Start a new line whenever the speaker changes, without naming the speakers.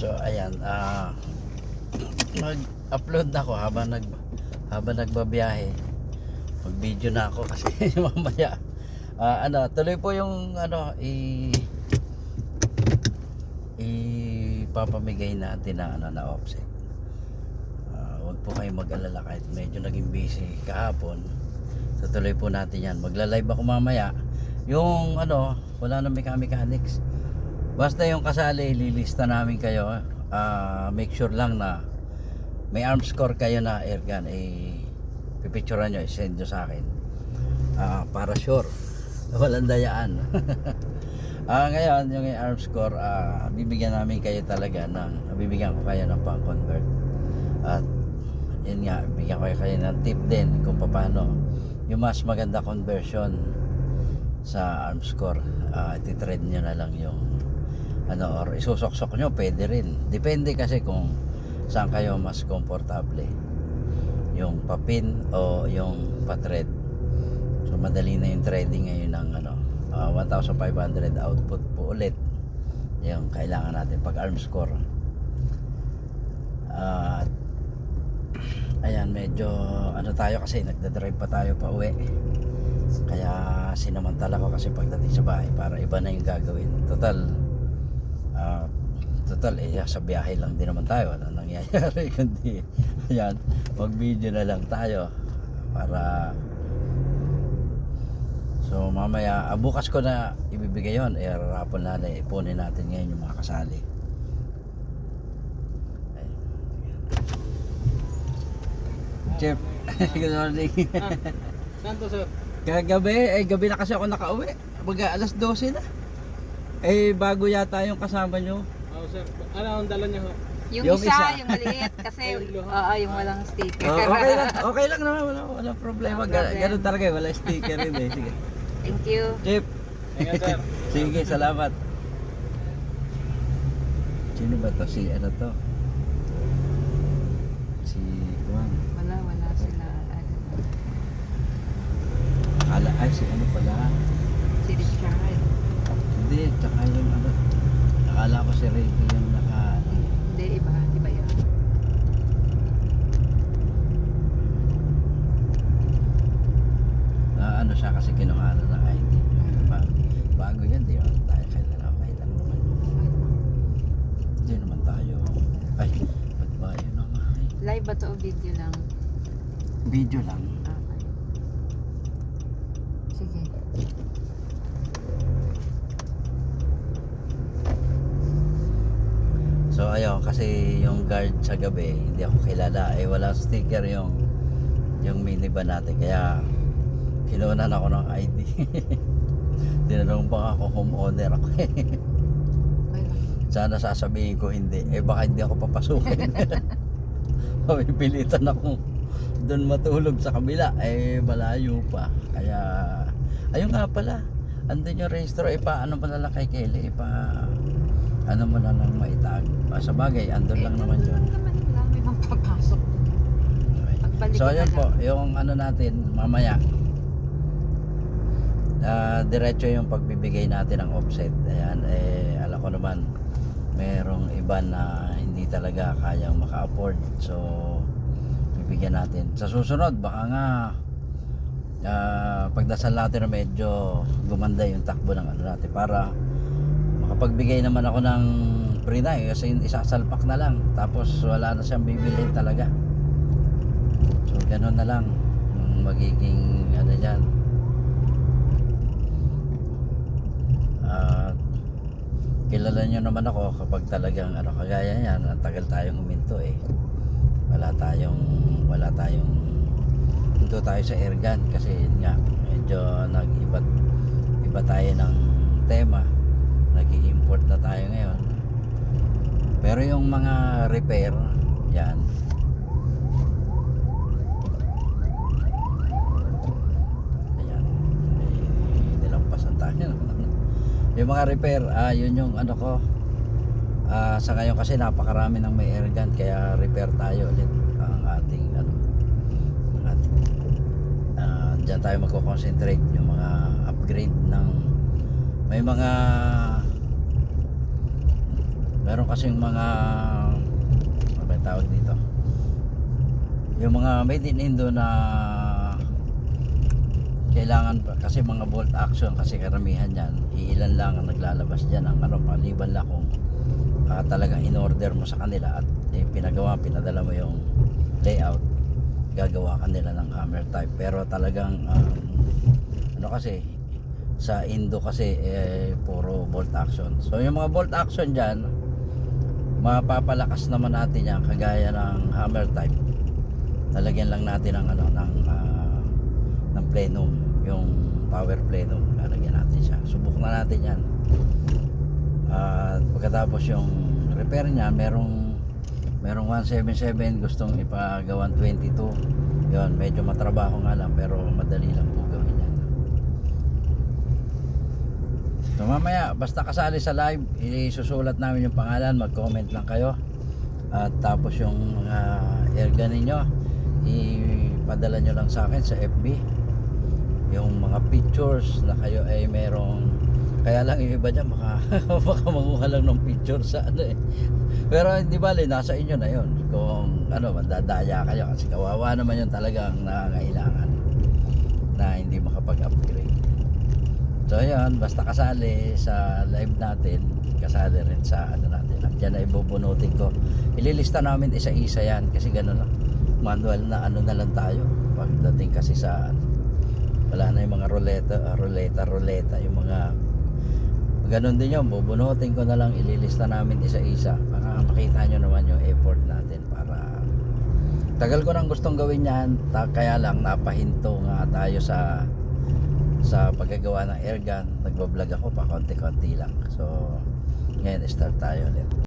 So ayan, ah nag-upload na ako habang nag habang nagbabiyahe. Mag-video na ako kasi mamaya ah, ano, tuloy po yung ano i ipapamigay natin na ano na offset. Ah, huwag po kayong mag-alala kahit medyo naging busy kahapon. Tutuloy po natin yan. Magla-live ako mamaya. Yung ano, wala na mechanics. Basta yung kasali, ililista namin kayo. Ah, make sure lang na may arm score kayo na airgun. Eh, pipicturean nyo, send nyo sa akin. Ah, para sure. Walang dayaan. Ah, ngayon, yung arm score, ah, bibigyan namin kayo talaga ng, bibigyan ko kayo ng pang-convert. At, yun nga, bigyan ko kayo ng tip din kung paano yung mas maganda conversion sa arm score. Ah, ititrade nyo na lang yung ano, or isusok-sok nyo, pwede rin. Depende kasi kung saan kayo mas komportable. Yung papin o yung patred. So, madali na yung trading ngayon ng ano, ah, 1,500 output po ulit. Yung kailangan natin pag arm score. At ayan, medyo ano tayo kasi nagdadrive pa tayo pa uwi. Kaya sinamantala ko kasi pagdating sa bahay para iba na yung gagawin. Total, total eh sa biyahe lang din naman tayo. Ano nangyayari kundi ayan, mag video na lang tayo para So mamaya, ah, bukas ko na ibibigay yon eh rapon na na ipunin natin ngayon yung mga kasali. Ay. Chef, good morning.
Ah, saan to sir?
Kagabi, eh gabi na kasi ako nakauwi. Baga alas 12 na. Eh bago yata yung kasama nyo.
Oh sir, ano ang dala niya ho?
Yung,
Yung
isa,
isa.
yung maliit kasi oo, yung walang sticker.
Oh, okay lang, okay lang naman, wala, wala problema. Ga-
problem.
Ganun talaga, wala sticker rin eh. Sige.
Thank you.
Chef,
Ingat sir.
Sige, salamat. Sino ba to? Si ano to? Si Juan.
Wala, wala sila.
Akala, ay si
Richard.
Hindi, tsaka yung ano. Akala ko si Ricky yung naka... ano.
Hindi, iba. Iba yun.
Na ano siya kasi kinuhanan ng ID. Ba, bago yan, di naman tayo kailan okay lang naman. Hindi naman tayo. Ay, ba't ba yun ang ay,
Live ba to o video lang?
Video lang.
Okay. Sige.
So ayun, kasi yung guard sa gabi, hindi ako kilala. Eh wala sticker yung yung minivan natin. Kaya kinunan ako ng ID. Tinanong pa ako homeowner ako eh.
Okay lang.
Sana sasabihin ko hindi. Eh baka hindi ako papasukin. Pipilitan ako doon matulog sa kabila. Eh malayo pa. Kaya ayun nga pala. Andun yung registro. Eh pa na lang kay Kelly? Eh pa ano mo na lang maitag. Ah, sa bagay, andun lang
Eh,
naman yun.
Naman wala. May magpapasok. Pagbalik
So ayun po,
lang.
yung ano natin mamaya. Ah, diretso yung pagbibigay natin ng offset. Ayan, eh alam ko naman merong iba na hindi talaga kayang maka-afford. So bibigyan natin. Sa susunod baka nga ah, pagdasal natin na medyo gumanda yung takbo ng ano natin para makapagbigay naman ako ng na eh, kasi isasalpak na lang tapos wala na siyang bibilhin talaga so ganun na lang yung magiging ano dyan at kilala nyo naman ako kapag talagang ano kagaya yan ang tagal tayong huminto eh. Wala tayong wala tayong hinto tayo sa airgun kasi yun nga medyo nag-iba iba tayo ng tema. Nag-i-import na tayo ngayon. Pero yung mga repair yan ayan eh, nilampasan tayo yung mga repair ah yun yung ano ko. Ah sa ngayon kasi napakarami ng may airgun kaya repair tayo ulit ang ating ano ang ating ah dyan tayo magko-concentrate yung mga upgrade ng may mga meron kasing mga ano tawag dito? Yung mga made in Indo na kailangan pa- kasi mga bolt action kasi karamihan yan iilan lang ang naglalabas dyan ang ano maliban lang kung ah, talagang in order mo sa kanila at eh, pinagawa pinadala mo yung layout gagawa kanila ng hammer type. Pero talagang um, ano kasi sa Indo kasi eh, puro bolt action. So yung mga bolt action dyan mapapalakas naman natin yan kagaya ng hammer type. Lalagyan lang natin ng ano ng ng plenum yung power plenum lalagyan natin siya. Subok na natin yan. At pagkatapos yung repair niya merong merong 177 gustong ipagawan 22 yon medyo matrabaho nga lang pero madali lang po gawin yan. So mamaya basta kasali sa live isusulat namin yung pangalan mag comment lang kayo. At tapos yung mga airgun ninyo ipadala nyo lang sa akin sa FB yung mga pictures na kayo ay merong kaya lang yung iba dyan baka, baka manguha lang ng picture sa ano eh. Pero hindi bali nasa inyo na yon kung ano mandadaya kayo kasi kawawa naman yung talagang nangangailangan na hindi makapag-upgrade. So yun basta kasali sa live natin kasali rin sa ano natin. At yan ay bubunutin ko. Ililista namin isa-isa yan kasi gano'n lang. Manual na ano na lang tayo pagdating kasi sa wala na yung mga ruleta ruleta ruleta yung mga ganun din yun. Bubunutin ko na lang ililista namin isa-isa. Para makita nyo naman yung effort natin para tagal ko nang gustong gawin yan. Ta- kaya lang napahinto nga tayo sa sa paggagawa ng airgun. Nagbablog ako pa konti-konti lang. So ngayon start tayo ulit